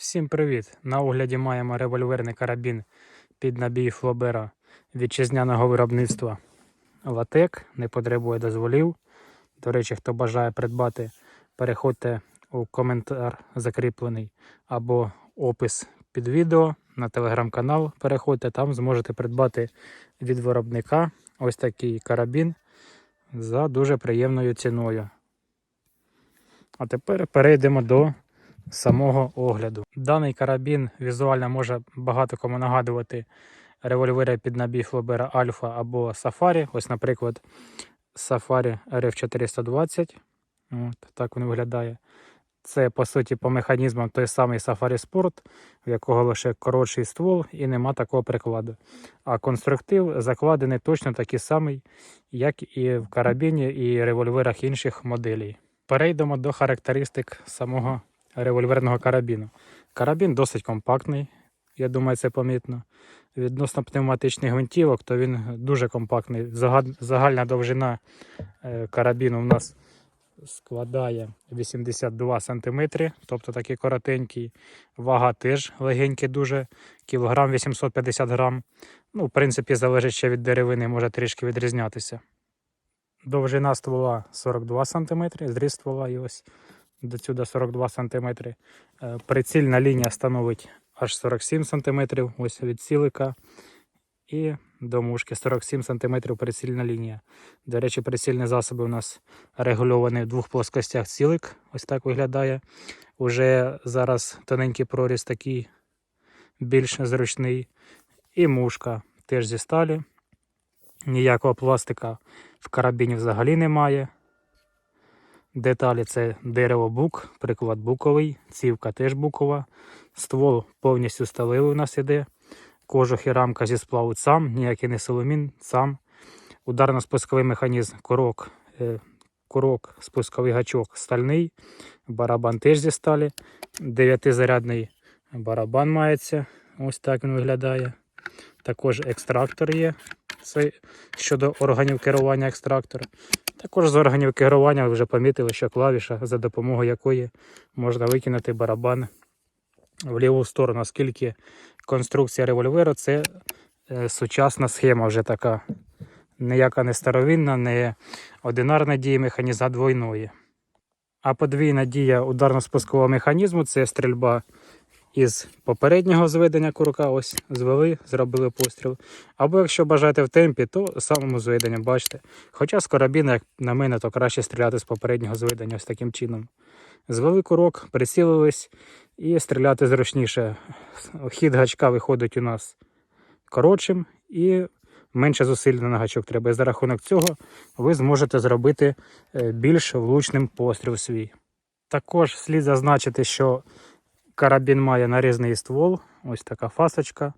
Всім привіт! На огляді маємо револьверний карабін під набій Флобера вітчизняного виробництва Латек, не потребує дозволів. До речі, хто бажає придбати, переходьте у коментар закріплений або опис під відео на телеграм-канал. Переходьте, там зможете придбати від виробника ось такий карабін за дуже приємною ціною. А тепер перейдемо до самого огляду. Даний карабін візуально може багато кому нагадувати револьвери під набій Флобера Альфа або Сафарі. Ось, наприклад, Сафарі RF420. От, так він виглядає. Це, по суті, по механізмам той самий Safari Sport, в якого лише коротший ствол і нема такого прикладу. А конструктив закладений точно такий самий, як і в карабіні і револьверах інших моделей. Перейдемо до характеристик самого револьверного карабіну. Карабін досить компактний, я думаю, це помітно. Відносно пневматичних гвинтівок, то він дуже компактний. Загальна довжина е, карабіну у нас складає 82 см, тобто такий коротенький. Вага теж легенький, дуже, кілограм 850 грам. Ну, в принципі, залежить ще від деревини, може трішки відрізнятися. Довжина ствола 42 см, зріст ствола і ось до сюди 42 см. Е, Прицільна лінія становить аж 47 см, ось від цілика. І до мушки 47 см прицільна лінія. До речі, прицільні засоби у нас регульовані в двох плоскостях цілик. Ось так виглядає. Уже зараз тоненький проріз такий більш зручний. І мушка теж зі сталі. Ніякого пластика в карабіні взагалі немає. Деталі це дерево бук, приклад буковий, цівка теж букова. Ствол повністю сталевий у нас іде. Кожух і рамка зі сплаву сам, ніякий не соломін, сам. Ударно-спусковий механізм, курок, е, курок, спусковий гачок стальний, барабан теж зі сталі. Дев'ятизарядний барабан мається. Ось так він виглядає. Також екстрактор є. Це щодо органів керування екстрактора. Також з органів керування ви вже помітили, що клавіша, за допомогою якої можна викинути барабан в ліву сторону, оскільки конструкція револьвера це е, сучасна схема вже така. Ніяка не старовинна, не одинарна дія механіза двойної. А подвійна дія ударно-спускового механізму це стрільба із попереднього зведення курка, ось звели, зробили постріл. Або якщо бажаєте в темпі, то самому зведенню, бачите. Хоча з карабіна, як на мене, то краще стріляти з попереднього зведення ось таким чином. Звели курок, прицілились і стріляти зручніше. Хід гачка виходить у нас коротшим і менше зусиль на гачок треба. І за рахунок цього ви зможете зробити е, більш влучним постріл свій. Також слід зазначити, що карабін має нарізний ствол. Ось така фасочка.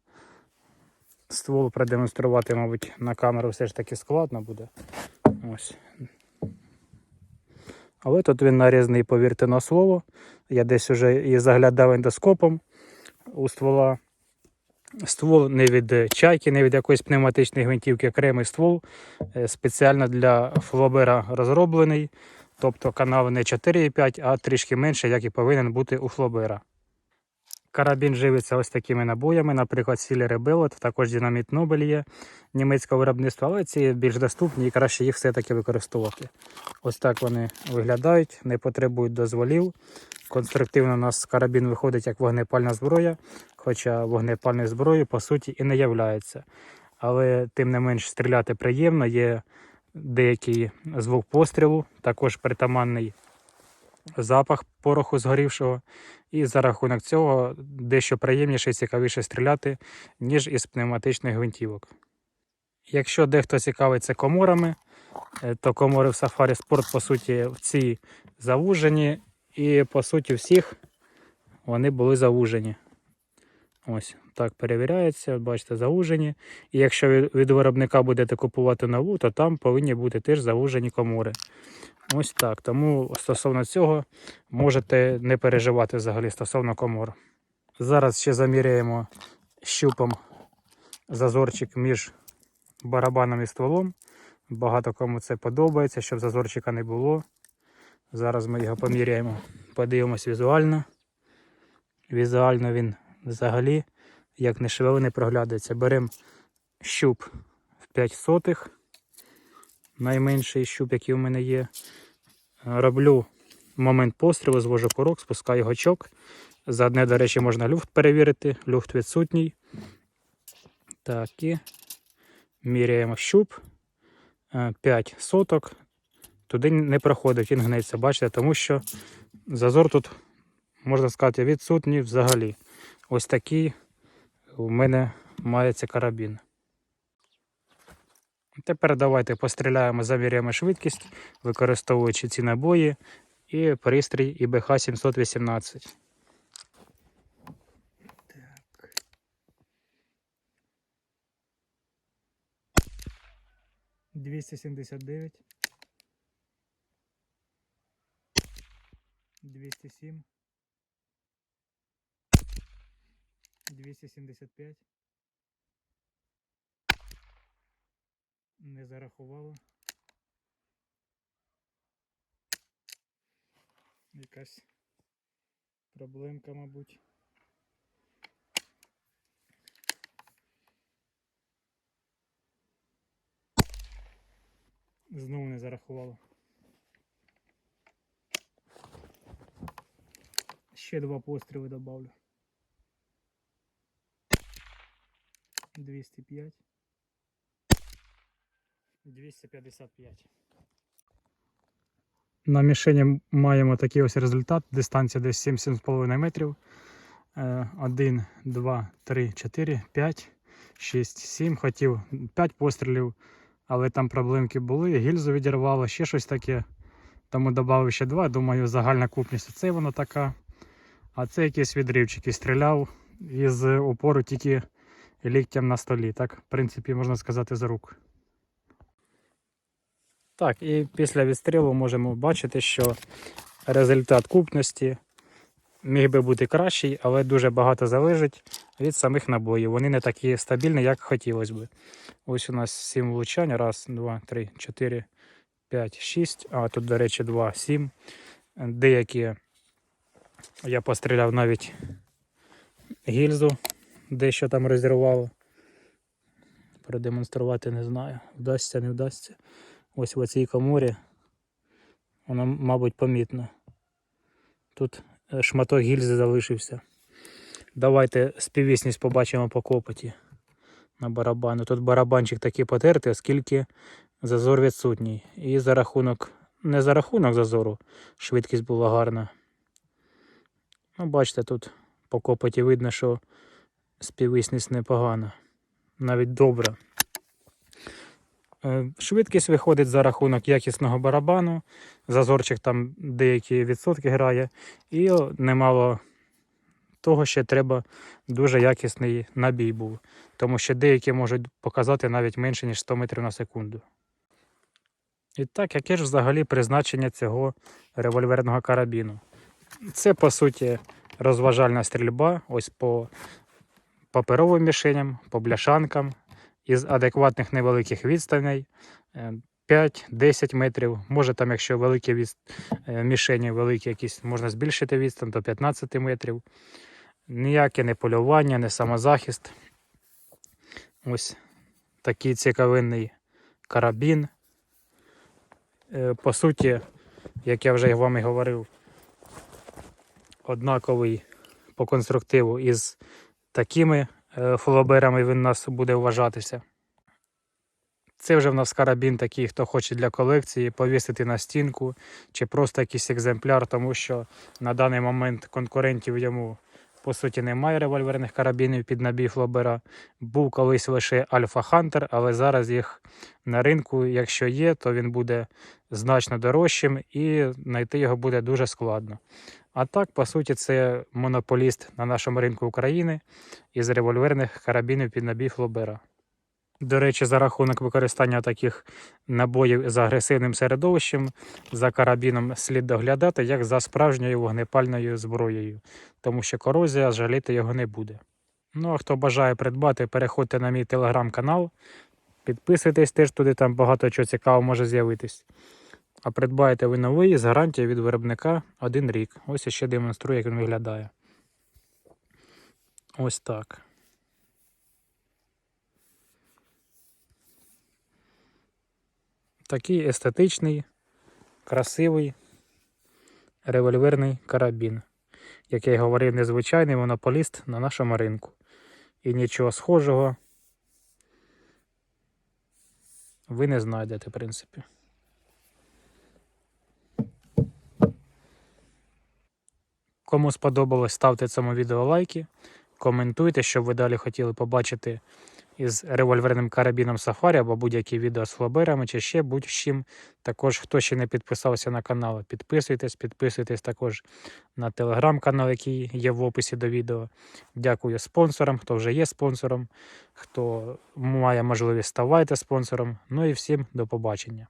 Ствол продемонструвати, мабуть, на камеру все ж таки складно буде. Ось. Але тут він нарізний, повірте на слово. Я десь уже і заглядав ендоскопом у ствола. Ствол не від чайки, не від якоїсь пневматичної гвинтівки, окремий ствол е, спеціально для флобера розроблений. Тобто канал не 4,5, а трішки менше, як і повинен бути у флобера. Карабін живиться ось такими набоями, наприклад, Сілі Ребелот, також Динаміт Нобель є німецького виробництва, але ці більш доступні і краще їх все-таки використовувати. Ось так вони виглядають, не потребують дозволів. Конструктивно у нас карабін виходить як вогнепальна зброя, хоча вогнепальною зброєю по суті і не являється. Але тим не менш стріляти приємно, є деякий звук пострілу, також притаманний запах пороху згорівшого. І за рахунок цього дещо приємніше і цікавіше стріляти, ніж із пневматичних гвинтівок. Якщо дехто цікавиться коморами, е, то комори в Safari Sport, по суті, в ці завужені, і по суті всіх вони були завужені. Ось так перевіряється, бачите, заужені. І якщо від, виробника будете купувати нову, то там повинні бути теж заужені комори. Ось так. Тому стосовно цього можете не переживати взагалі стосовно комор. Зараз ще заміряємо щупом зазорчик між барабаном і стволом. Багато кому це подобається, щоб зазорчика не було. Зараз ми його поміряємо, подивимось візуально. Візуально він взагалі, як не швели, не проглядається. Беремо щуп в 5 сотих. Найменший щуп, який у мене є. Роблю момент пострілу, звожу порог, спускаю гачок. Заодне, до речі, можна люфт перевірити. Люфт відсутній. Так, і міряємо щуп. 5 соток. Туди не проходить, він гнеться, бачите, тому що зазор тут, можна сказати, відсутній взагалі. Ось такий у мене мається карабін. Тепер давайте постріляємо, заміряємо швидкість, використовуючи ці набої і пристрій ІБХ 718. Двісті сімдесят дев'ять. Двісті сім. Двісті сімдесят п'ять. Не зарахувало. Якась проблемка, мабуть. Знову не зарахувало. Ще два постріли добавлю. 205. 255. На мішені маємо такий ось результат. Дистанція десь 7-7,5 метрів. 1, 2, 3, 4, 5, 6, 7. Хотів 5 пострілів, але там проблемки були. Гільзу відірвало, ще щось таке. Тому додав ще 2. Думаю, загальна купність це воно така. А це якийсь відривчик і стріляв із упору тільки ліктям на столі. Так, в принципі, можна сказати, з рук. Так, і після відстрілу можемо бачити, що результат купності міг би бути кращий, але дуже багато залежить від самих набоїв. Вони не такі стабільні, як хотілося б. Ось у нас 7 влучань. Раз, два, три, чотири, п'ять, шість. А тут, до речі, два, сім. Деякі я постріляв навіть гільзу, дещо там розірвало. Продемонструвати не знаю. Вдасться, не вдасться. Ось в цій коморі. Воно, мабуть, помітно. Тут е, шматок гільзи залишився. Давайте співвісність побачимо по копоті на барабану. Тут барабанчик такий потертий, оскільки зазор відсутній. І за рахунок, не за рахунок зазору, швидкість була гарна. Ну, бачите, тут по копоті видно, що співвісність непогана. Навіть добра. Е, Швидкість виходить за рахунок якісного барабану, зазорчик там деякі відсотки грає, і немало того, що треба дуже якісний набій був, тому що деякі можуть показати навіть менше, ніж 100 метрів на секунду. І так, яке ж взагалі призначення цього револьверного карабіну? Це, по суті, розважальна стрільба, ось по паперовим мішеням, по бляшанкам, із адекватних невеликих відстаней. е, 5-10 метрів. Може там, якщо великі від... е, мішені, великі якісь, можна збільшити відстань до 15 метрів. Ніяке не полювання, не самозахист. Ось такий цікавинний карабін. Е, По суті, як я вже вам і говорив, однаковий по конструктиву із такими е, флоберами він у нас буде вважатися. Це вже в нас карабін такий, хто хоче для колекції повісити на стінку чи просто якийсь екземпляр, тому що на даний момент конкурентів йому по суті немає револьверних карабінів під набій флобера. Був колись лише Альфа Хантер, але зараз їх на ринку, якщо є, то він буде значно дорожчим і знайти його буде дуже складно. А так, по суті, це монополіст на нашому ринку України із револьверних карабінів під набій флобера. До речі, за рахунок використання таких набоїв з агресивним середовищем за карабіном слід доглядати як за справжньою вогнепальною зброєю, тому що корозія жаліти його не буде. Ну а хто бажає придбати, переходьте на мій телеграм-канал, підписуйтесь теж туди, там багато чого цікавого може з'явитись. А придбаєте ви новий з гарантією від виробника один рік. Ось я ще демонструю, як він виглядає. Ось так. Такий естетичний, красивий револьверний карабін. Як я й говорив, незвичайний монополіст на нашому ринку. І нічого схожого ви не знайдете, в принципі. Кому сподобалось, ставте цьому відео лайки, коментуйте, що ви далі хотіли побачити із револьверним карабіном Сафарі або будь-які відео з флоберами чи ще будь-чим. Також, хто ще не підписався на канал, підписуйтесь, підписуйтесь також на телеграм-канал, який є в описі до відео. Дякую спонсорам, хто вже є спонсором, хто має можливість ставайте спонсором. Ну і всім до побачення.